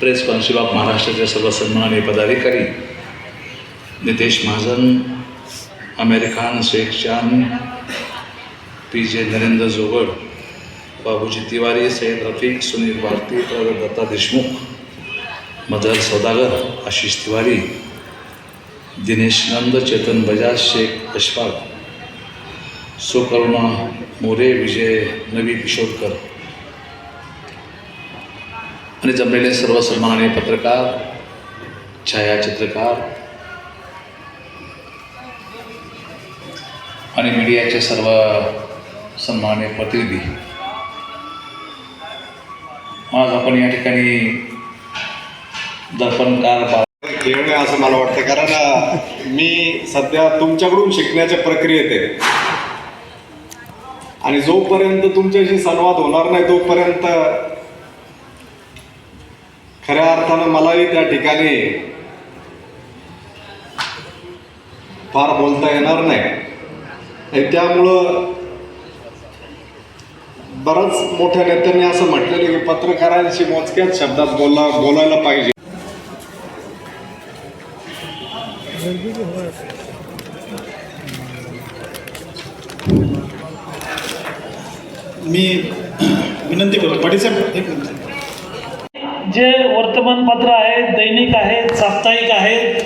Press council of महाराष्ट्राचे सर्व सन्माननीय पदाधिकारी Nitesh Mahajan Aamir Khan Shaikh Chand P J Narendra Jogad Babuji Tiwari Said Rafiq Sunil Bharti Pravin Datta Deshmukh mother Saudagar Ashish Tiwari Dinesh Nand Chetan Bajaj Shaikh Ashfaq Sukarma More Vijay Navi Kishorkar आणि जमलेले सर्व सन्माननीय पत्रकार छायाचित्रकार आणि मीडियाचे सर्व सन्माननीय प्रतिनिधी. आज आपण या ठिकाणी दर्पणकार बा खेळ असं मला वाटतं कारण मी सध्या तुमच्याकडून शिकण्याच्या प्रक्रियेत आहे. आणि जोपर्यंत तुमच्याशी संवाद होणार नाही तोपर्यंत खऱ्या अर्थानं मलाही त्या ठिकाणी फार बोलता येणार नाही. आणि त्यामुळं बऱ्याच मोठ्या नेत्यांनी असं म्हटलेलं की पत्रकारांशी मोजक्याच शब्दात बोला बोलायला पाहिजे. मी विनंती करतो पाटील साहेब एक जे वर्तमानपत्र आहेत दैनिक आहेत साप्ताहिक आहेत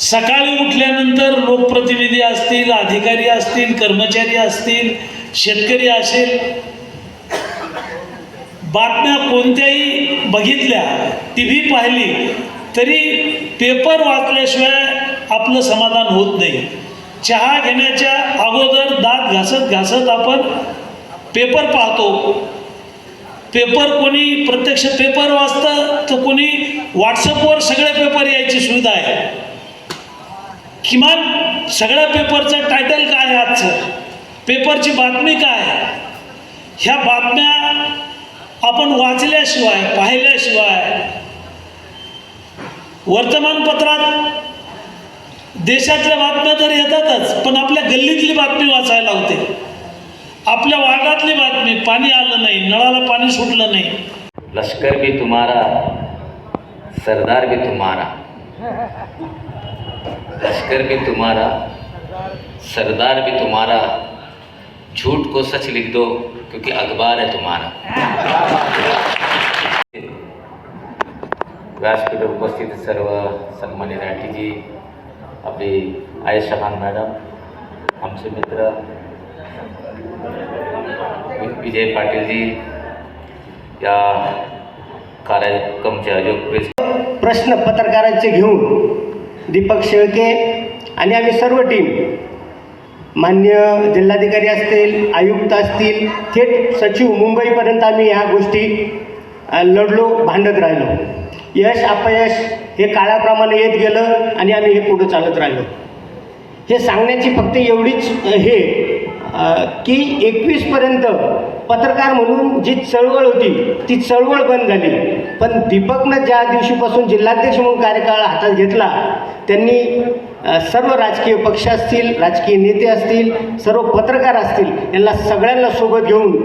सकाळी उठल्यानंतर लोकप्रतिनिधी असतील अधिकारी असतील कर्मचारी असतील शेतकरी असेल बातम्या कोणत्याही बघितल्या टी व्ही पाहिली तरी पेपर वाचल्याशिवाय आपलं समाधान होत नाही. चहा घेण्याच्या अगोदर दात घासत घासत आपण पेपर पाहतो. पेपर कोणी प्रत्यक्ष पेपर वाचतं तर कोणी व्हॉट्सअपवर सगळे पेपर यायची सुविधा आहे. किमान सगळ्या पेपरचं टायटल काय आहे आजचं? पेपरची बातमी काय ह्या बातम्या आपण वाचल्याशिवाय पाहिल्याशिवाय वर्तमानपत्रात देशातल्या बातम्या तर येतातच पण आपल्या गल्लीतली बातमी वाचायला होते. आपल्या वार्डातली बातमी, पाणी आलं नाही, नळाला पाणी सुटलं नाही. लश्कर भी तुम्हारा, सरदार भी तुम्हारा। लश्कर भी तुम्हारा, सरदार भी तुम्हारा। झूठ को सच लिख दो, क्योंकि अखबार है तुम्हारा। व्यासपीठावर उपस्थित सर्व सन्मान्य राठीजी आपली आयशा खान मॅडम आमचे मित्र। विजय पाटीलजी या कार्यक्रमचे आयोजक प्रश्न पत्रकारांचे घेऊन दीपक शेळके आणि आम्ही सर्व टीम मान्य जिल्हाधिकारी असतील आयुक्त असतील थेट सचिव मुंबईपर्यंत आम्ही ह्या गोष्टी लढलो भांडत राहिलो. यश अपयश हे काळाप्रमाणे येत गेलं आणि आम्ही हे पुढं चालत राहिलो. हे सांगण्याची फक्त एवढीच हे की एकवीसपर्यंत पत्रकार म्हणून जी चळवळ होती ती चळवळ बंद झाली. पण दीपकनं ज्या दिवशीपासून जिल्हाध्यक्ष म्हणून कार्यकाळ हातात घेतला त्यांनी सर्व राजकीय पक्ष असतील राजकीय नेते असतील सर्व पत्रकार असतील यांना सगळ्यांना सोबत घेऊन